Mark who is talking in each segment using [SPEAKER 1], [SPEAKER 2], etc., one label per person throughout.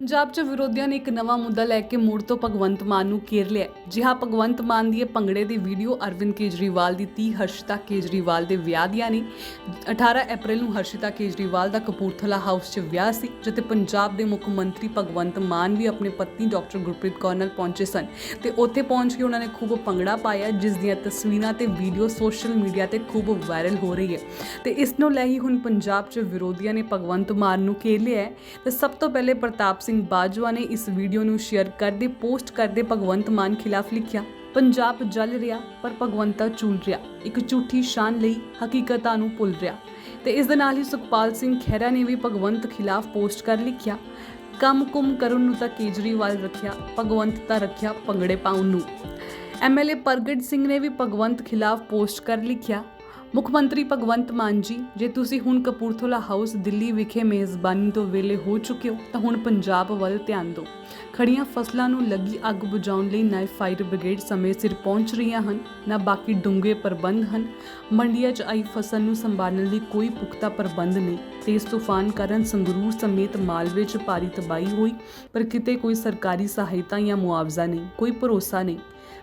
[SPEAKER 1] ਪੰਜਾਬ 'ਚ ਵਿਰੋਧੀਆਂ ਨੇ ਇੱਕ ਨਵਾਂ ਮੁੱਦਾ ਲੈ ਕੇ ਮੁੜ ਤੋਂ ਭਗਵੰਤ ਮਾਨ ਨੂੰ ਘੇਰ ਲਿਆ ਹੈ। ਜੀ ਹਾਂ ਭਗਵੰਤ ਮਾਨ ਦੀ ਇਹ ਭੰਗੜੇ ਦੀ ਵੀਡੀਓ ਅਰਵਿੰਦ ਕੇਜਰੀਵਾਲ ਦੀ 30 ਹਰਸ਼ਿਤਾ ਕੇਜਰੀਵਾਲ ਦੇ ਵਿਆਹ ਦੀਆਂ ਨੇ। 18 ਅਪ੍ਰੈਲ ਨੂੰ ਹਰਸ਼ਿਤਾ ਕੇਜਰੀਵਾਲ ਦਾ ਕਪੂਰਥਲਾ ਹਾਊਸ 'ਚ ਵਿਆਹ ਸੀ, ਜਿੱਥੇ ਪੰਜਾਬ ਦੇ ਮੁੱਖ ਮੰਤਰੀ ਭਗਵੰਤ ਮਾਨ ਵੀ ਆਪਣੇ ਪਤਨੀ ਡਾਕਟਰ ਗੁਰਪ੍ਰੀਤ ਕੌਰ ਨਾਲ ਪਹੁੰਚੇ ਸਨ। ਤੇ ਉੱਥੇ ਪਹੁੰਚ ਕੇ ਉਹਨਾਂ ਨੇ ਖੂਬ ਭੰਗੜਾ ਪਾਇਆ, ਜਿਸ ਦੀਆਂ ਤਸਵੀਰਾਂ ਤੇ ਵੀਡੀਓ ਸੋਸ਼ਲ ਮੀਡੀਆ ਤੇ ਖੂਬ ਵਾਇਰਲ ਹੋ ਰਹੀ ਹੈ। ਤੇ ਇਸ ਨੂੰ ਲੈ ਹੀ ਹੁਣ ਪੰਜਾਬ 'ਚ ਵਿਰੋਧੀਆਂ ਨੇ ਭਗਵੰਤ ਮਾਨ ਨੂੰ ਘੇਰ ਲਿਆ ਹੈ। ਤੇ ਸਭ ਤੋਂ ਪਹਿਲੇ ਪ੍ਰਤਾਪ ਸਿੰਘ ਬਾਜਵਾ ਨੇ ਇਸ ਵੀਡੀਓ ਨੂੰ ਸ਼ੇਅਰ ਕਰਦੇ, ਪੋਸਟ ਕਰਦੇ ਭਗਵੰਤ ਮਾਨ ਖਿਲਾਫ ਲਿਖਿਆ, ਪੰਜਾਬ ਜਲ ਰਿਹਾ, ਪਰ ਭਗਵੰਤਾ ਝੂਲ ਰਿਹਾ, ਇੱਕ ਝੂਠੀ ਸ਼ਾਨ ਲਈ ਹਕੀਕਤਾਂ ਨੂੰ ਭੁੱਲ ਰਿਹਾ। ਤੇ ਇਸ ਦੇ ਨਾਲ ਹੀ ਸੁਖਪਾਲ ਸਿੰਘ ਖਹਿਰਾ ਨੇ ਵੀ ਭਗਵੰਤ ਖਿਲਾਫ ਪੋਸਟ ਕਰ ਲਿਖਿਆ, ਕੰਮ ਕੁਮ ਕਰਨ ਨੂੰ ਤਾਂ ਕੇਜਰੀਵਾਲ ਰੱਖਿਆ, ਭਗਵੰਤ ਤਾਂ ਰੱਖਿਆ ਭੰਗੜੇ ਪਾਉਣ ਨੂੰ। ਐਮਐਲਏ ਪ੍ਰਗਟ ਸਿੰਘ ਨੇ ਵੀ ਭਗਵੰਤ ਖਿਲਾਫ ਪੋਸਟ ਕਰ ਲਿਖਿਆ ਮੁੱਖ ਮੰਤਰੀ ਭਗਵੰਤ ਮਾਨ ਜੀ, ਜੇ ਤੁਸੀਂ ਹੁਣ ਕਪੂਰਥਲਾ ਹਾਊਸ ਦਿੱਲੀ ਵਿਖੇ ਮੇਜ਼ਬਾਨੀ ਤੋਂ ਵੇਲੇ ਹੋ ਚੁੱਕੇ ਹੋ, ਤਾਂ ਹੁਣ ਪੰਜਾਬ ਵੱਲ ਧਿਆਨ ਦਿਓ। ਖੜੀਆਂ ਫਸਲਾਂ ਨੂੰ ਲੱਗੀ ਅੱਗ ਬੁਝਾਉਣ ਲਈ ਨਾ ਫਾਇਰ ਬ੍ਰਿਗੇਡ ਸਮੇਂ ਸਿਰ ਪਹੁੰਚ ਰਹੀਆਂ ਹਨ, ਨਾ ਬਾਕੀ ਡੂੰਘੇ ਪ੍ਰਬੰਧ ਹਨ। ਮੰਡੀਆਂ 'ਚ ਆਈ ਫਸਲ ਨੂੰ ਸੰਭਾਲਣ ਲਈ ਕੋਈ ਪੁਖਤਾ ਪ੍ਰਬੰਧ ਨਹੀਂ। ਤੇਜ਼ ਤੂਫਾਨ ਕਾਰਨ ਸੰਗਰੂਰ ਸਮੇਤ ਮਾਲਵੇ 'ਚ ਭਾਰੀ ਤਬਾਹੀ ਹੋਈ, ਪਰ ਕਿਤੇ ਕੋਈ ਸਰਕਾਰੀ ਸਹਾਇਤਾ ਜਾਂ ਮੁਆਵਜ਼ਾ ਨਹੀਂ, ਕੋਈ ਭਰੋਸਾ ਨਹੀਂ।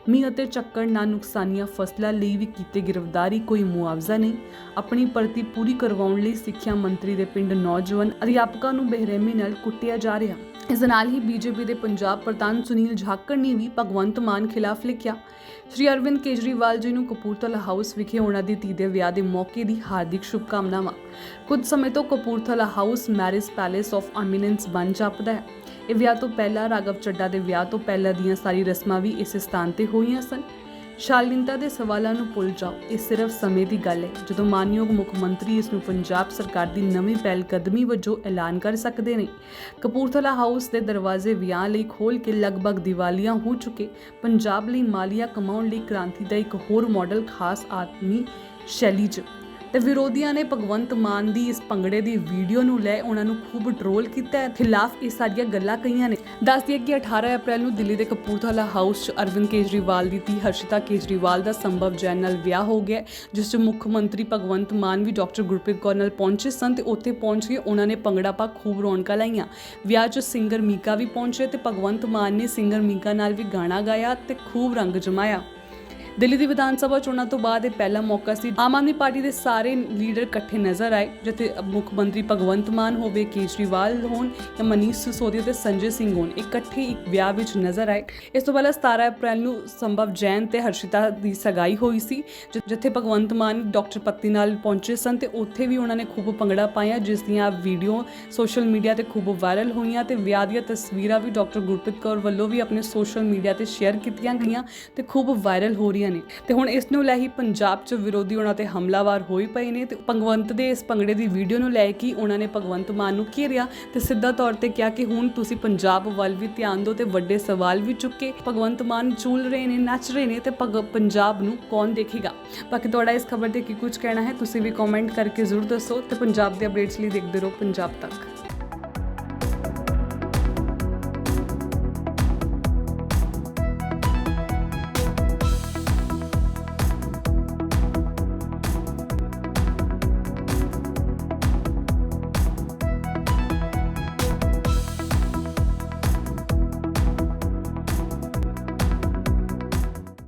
[SPEAKER 1] ਮੀਂਹ ਅਤੇ ਚੱਕੜ ਨਾਲ ਨੁਕਸਾਨੀਆਂ ਫਸਲਾਂ ਲਈ ਵੀ ਕੀਤੇ ਗ੍ਰਿਫਤਾਰੀ ਕੋਈ ਮੁਆਵਜ਼ਾ ਨਹੀਂ। ਆਪਣੀ ਭਰਤੀ ਪੂਰੀ ਕਰਵਾਉਣ ਲਈ ਸਿੱਖਿਆ ਮੰਤਰੀ ਦੇ ਪਿੰਡ ਨੌਜਵਾਨ ਅਧਿਆਪਕਾਂ ਨੂੰ ਬੇਰਹਿਮੀ ਨਾਲ ਕੁੱਟਿਆ ਜਾ ਰਿਹਾ। ਇਸ ਨਾਲ ਹੀ ਬੀਜੇਪੀ ਦੇ ਪੰਜਾਬ ਪ੍ਰਧਾਨ ਸੁਨੀਲ ਜਾਖੜ ਨੇ ਵੀ ਭਗਵੰਤ ਮਾਨ ਖਿਲਾਫ ਲਿਖਿਆ। ਸ਼੍ਰੀ ਅਰਵਿੰਦ ਕੇਜਰੀਵਾਲ ਜੀ ਨੂੰ ਕਪੂਰਥਲਾ ਹਾਊਸ ਵਿਖੇ ਉਹਨਾਂ ਦੀ ਧੀ ਦੇ ਵਿਆਹ ਦੇ ਮੌਕੇ ਦੀ ਹਾਰਦਿਕ ਸ਼ੁਭਕਾਮਨਾਵਾਂ। ਕੁਝ ਸਮੇਂ ਤੋਂ Kapurthala house marriage palace of eminence ਬਣ ਜਾਪਦਾ ਹੈ। ਇਹ ਵਿਆਹ ਤੋਂ ਪਹਿਲਾਂ ਰਾਘਵ ਚੱਡਾ ਦੇ ਵਿਆਹ ਤੋਂ ਪਹਿਲਾਂ ਦੀਆਂ ਸਾਰੀ ਰਸਮਾਂ ਵੀ ਇਸੇ ਸਥਾਨ ਤੇ ਹੋਈਆਂ ਸਨ। ਸ਼ਾਲੀਨਤਾ ਦੇ ਸਵਾਲਾਂ ਨੂੰ ਭੁੱਲ ਜਾਓ, ਇਹ ਸਿਰਫ ਸਮੇਂ ਦੀ ਗੱਲ ਹੈ। ਜਦੋਂ ਮਾਨਯੋਗ ਮੁੱਖ ਮੰਤਰੀ ਇਸ ਨੂੰ ਪੰਜਾਬ ਸਰਕਾਰ ਦੀ ਨਵੀਂ ਪਹਿਲ ਕਦਮੀ ਵਜੋਂ ਐਲਾਨ ਕਰ ਸਕਦੇ ਨੇ, ਕਪੂਰਥਲਾ ਹਾਊਸ ਦੇ ਦਰਵਾਜ਼ੇ ਵਿਆਹ ਲਈ ਖੋਲ ਕੇ ਲਗਭਗ ਦੀਵਾਲੀਆਂ ਹੋ ਚੁੱਕੇ, ਪੰਜਾਬ ਲਈ ਮਾਲੀਆ ਕਮਾਉਣ ਲਈ ਕ੍ਰਾਂਤੀ ਦਾ ਇੱਕ ਹੋਰ ਮਾਡਲ ਖਾਸ ਆਦਮੀ ਸ਼ੈਲੀ 'ਚ। ਤੇ ਵਿਰੋਧੀਆਂ ਨੇ ਭਗਵੰਤ ਮਾਨ ਦੀ ਇਸ ਭੰਗੜੇ ਦੀ ਵੀਡੀਓ ਨੂੰ ਲੈ ਉਹਨਾਂ ਨੂੰ ਖੂਬ ਟਰੋਲ ਕੀਤਾ ਹੈ, ਖਿਲਾਫ ਇਹ ਸਾਰੀਆਂ ਗੱਲਾਂ ਕਹੀਆਂ ਨੇ। ਦੱਸ ਦਈਏ ਕਿ 18 ਅਪ੍ਰੈਲ ਨੂੰ ਦਿੱਲੀ ਦੇ ਕਪੂਰਥਲਾ ਹਾਊਸ 'ਚ ਅਰਵਿੰਦ ਕੇਜਰੀਵਾਲ ਦੀ ਧੀ ਹਰਸ਼ਿਤਾ ਕੇਜਰੀਵਾਲ ਦਾ ਸੰਭਵ ਜੈਨ ਨਾਲ ਵਿਆਹ ਹੋ ਗਿਆ ਜਿਸ 'ਚ ਮੁੱਖ ਮੰਤਰੀ ਭਗਵੰਤ ਮਾਨ ਵੀ ਡਾਕਟਰ ਗੁਰਪ੍ਰੀਤ ਕੌਰ ਨਾਲ ਪਹੁੰਚੇ ਸਨ ਤੇ ਉੱਥੇ ਪਹੁੰਚ ਕੇ ਉਹਨਾਂ ਨੇ ਭੰਗੜਾ ਪਾ ਖੂਬ ਰੌਣਕਾਂ ਲਾਈਆਂ। ਵਿਆਹ 'ਚ ਸਿੰਗਰ ਮੀਕਾ ਵੀ ਪਹੁੰਚੇ ਤੇ ਭਗਵੰਤ ਮਾਨ ਨੇ ਸਿੰਗਰ ਮੀਕਾ ਨਾਲ ਵੀ ਗਾਣਾ ਗਾਇਆ ਤੇ ਖੂਬ ਰੰਗ ਜਮਾਇਆ। ਦਿੱਲੀ ਦੀ ਵਿਧਾਨ ਸਭਾ ਚੋਣਾਂ ਤੋਂ ਬਾਅਦ ਇਹ ਪਹਿਲਾ ਮੌਕਾ ਸੀ। ਆਮ ਆਦਮੀ ਪਾਰਟੀ ਦੇ ਸਾਰੇ ਲੀਡਰ ਇਕੱਠੇ ਨਜ਼ਰ ਆਏ, ਜਿੱਥੇ ਮੁੱਖ ਮੰਤਰੀ ਭਗਵੰਤ ਮਾਨ ਹੋਵੇ, ਕੇਜਰੀਵਾਲ ਹੋਣ ਜਾਂ ਮਨੀਸ਼ ਸਿਸੋਦੀਆ ਤੇ ਸੰਜੇ ਸਿੰਘ ਹੋਣ, ਇਕੱਠੇ ਇੱਕ ਵਿਆਹ ਵਿੱਚ ਨਜ਼ਰ ਆਏ। ਇਸ ਤੋਂ ਪਹਿਲਾਂ 17 ਅਪ੍ਰੈਲ ਨੂੰ ਸੰਭਵ ਜੈਨ ਤੇ ਹਰਸ਼ਿਤਾ ਦੀ ਸਗਾਈ ਹੋਈ ਸੀ, ਜਿ- ਜਿੱਥੇ ਭਗਵੰਤ ਮਾਨ ਡਾਕਟਰ ਪੱਤੀ ਨਾਲ ਪਹੁੰਚੇ ਸਨ ਤੇ ਉੱਥੇ ਵੀ ਉਹਨਾਂ ਨੇ ਖੂਬ ਭੰਗੜਾ ਪਾਇਆ, ਜਿਸ ਦੀਆਂ ਵੀਡੀਓ ਸੋਸ਼ਲ ਮੀਡੀਆ ਤੇ ਖੂਬ ਵਾਇਰਲ ਹੋਈਆਂ ਤੇ ਵਿਆਹ ਦੀਆਂ ਤਸਵੀਰਾਂ ਵੀ ਡਾਕਟਰ ਗੁਰਪ੍ਰੀਤ ਕੌਰ ਵੱਲੋਂ ਵੀ ਆਪਣੇ ਸੋਸ਼ਲ ਮੀਡੀਆ ਤੇ ਸ਼ੇਅਰ ਕੀਤੀਆਂ ਗਈਆਂ ਤੇ ਖੂਬ ਵਾਇਰਲ ਹੋ ਰਹੀਆਂ ਨੇ। ਤੇ ਹੁਣ ਇਸ ਨੂੰ ਲੈ ਹੀ ਪੰਜਾਬ 'ਚ ਵਿਰੋਧੀ ਉਹਨਾਂ ਤੇ ਹਮਲਾਵਰ ਹੋਏ ਪਏ ਨੇ ਤੇ ਭਗਵੰਤ ਦੇ ਇਸ ਭੰਗੜੇ ਦੀ ਵੀਡੀਓ ਨੂੰ ਲੈ ਕੇ ਉਹਨਾਂ ਨੇ ਭਗਵੰਤ ਮਾਨ ਨੂੰ ਘੇਰਿਆ ਤੇ ਸਿੱਧਾ ਤੌਰ ਤੇ ਕਿਹਾ ਕਿ ਹੁਣ ਤੁਸੀਂ ਪੰਜਾਬ ਵੱਲ ਵੀ ਧਿਆਨ ਦਿਓ ਤੇ ਵੱਡੇ ਸਵਾਲ ਵੀ ਚੁੱਕੇ। ਭਗਵੰਤ ਮਾਨ ਝੂਲ ਰਹੇ ਨੇ, ਨੱਚ ਰਹੇ ਨੇ ਤੇ ਭਗ- ਪੰਜਾਬ ਨੂੰ ਕੌਣ ਦੇਖੇਗਾ? ਬਾਕੀ ਤੁਹਾਡਾ ਇਸ ਖਬਰ ਤੇ ਕੀ ਕੁਝ ਕਹਿਣਾ ਹੈ, ਤੁਸੀਂ ਵੀ ਕਮੈਂਟ ਕਰਕੇ ਜ਼ਰੂਰ ਦੱਸੋ ਤੇ ਪੰਜਾਬ ਦੇ ਅਪਡੇਟਸ ਲਈ ਦੇਖਦੇ ਰਹੋ ਪੰਜਾਬ ਤੱਕ।